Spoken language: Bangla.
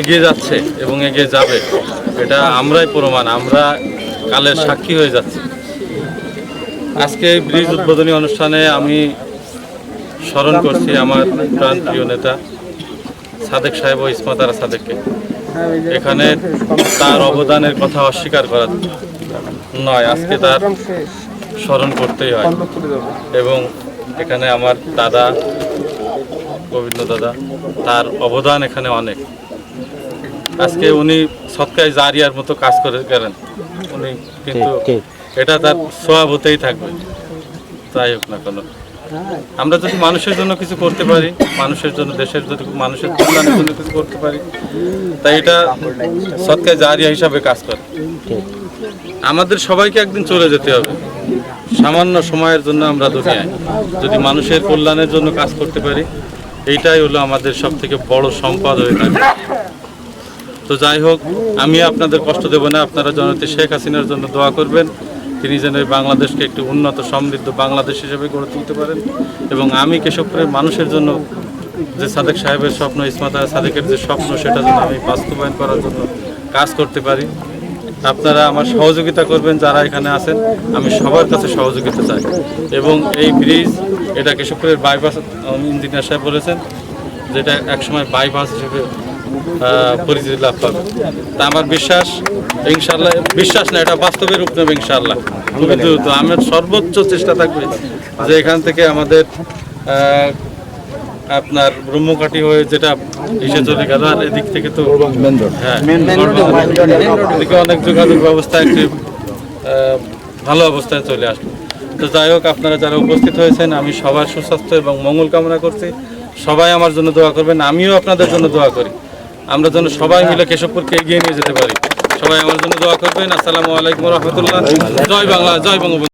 এগিয়ে যাচ্ছে এবং এগিয়ে যাবে, এটা আমরাই প্রমাণ, আমরা কালের সাক্ষী হয়ে যাচ্ছি। আজকে এই ব্রিজ উদ্বোধনী অনুষ্ঠানে আমি স্মরণ করছি আমার প্রাণ প্রিয় নেতা, সাদেক সাহেব ও ইসমাত আরা সাদেককে। এখানে তার অবদানের কথা অস্বীকার করা নয়, আজকে তার স্মরণ করতেই হয়। এবং এখানে আমার দাদা, গোবিন্দ দাদা, তার অবদান এখানে অনেক। আজকে উনি সৎকায় জারিয়ার মতো কাজ করে গেলেন। উনি কিন্তু এটা তার সোয়াব হতেই থাকবে। তাই হোক না কোনো। আমরা যদি মানুষের জন্য কিছু করতে পারি মানুষের জন্য দেশের যদি মানুষের কল্যাণের জন্য কিছু করতে পারি তাই এটা সৎকায় জারিয়া হিসাবে কাজ করে। আমাদের সবাইকে একদিন চলে যেতে হবে। সামান্য সময়ের জন্য আমরা দুনিয়ায়। যদি মানুষের কল্যাণের জন্য কাজ করতে পারি এইটাই হলো আমাদের সব থেকে বড় সম্পদ হয়ে থাকে। তো যাই হোক, আমি আপনাদের কষ্ট দেব না, আপনারা জনতি শেখ হাসিনার জন্য দোয়া করবেন। তিনি যেন এই বাংলাদেশকে একটি উন্নত, সমৃদ্ধ বাংলাদেশ হিসেবে গড়ে তুলতে পারেন। এবং আমি কেশবপুরের মানুষের জন্য যে সাদেক সাহেবের স্বপ্ন, ইসমাত সাদেকের যে স্বপ্ন, সেটা যেন আমি বাস্তবায়ন করার জন্য কাজ করতে পারি। আপনারা আমার সহযোগিতা করবেন, যারা এখানে আছেন, আমি সবার কাছে সহযোগিতা চাই। এবং এই ব্রিজ, এটা কেশবপুরের বাইপাস ইঞ্জিনিয়ার সাহেব বলেছেন, যেটা একসময় বাইপাস হিসেবে পরিচিতি লাভ পাবে। তা আমার বিশ্বাস ইনশাল্লাহ বিশ্বাস না এটা বাস্তবে রূপ নেবে ইনশাল্লাহ খুবই দ্রুত। আমার সর্বোচ্চ চেষ্টা থাকবে যে এখান থেকে আমাদের আপনার ব্রহ্মকাঠি হয়ে যেটা এসে চলে গেল আর এদিক থেকে তো হ্যাঁ অনেক যোগাযোগ ব্যবস্থা একটি আহ, ভালো অবস্থায় চলে আসলো। তো যাই হোক আপনারা যারা উপস্থিত হয়েছেন আমি সবার সুস্বাস্থ্য এবং মঙ্গল কামনা করছি। সবাই আমার জন্য দোয়া করবেন আমিও আপনাদের জন্য দোয়া করি। আমরা যেন সবাই মিলে কেশবপুরকে এগিয়ে নিয়ে যেতে পারি। সবাই আমার জন্য দোয়া করবেন। আসসালামু আলাইকুম রহমতুল্লাহ। জয় বাংলা, জয় বঙ্গবন্ধু।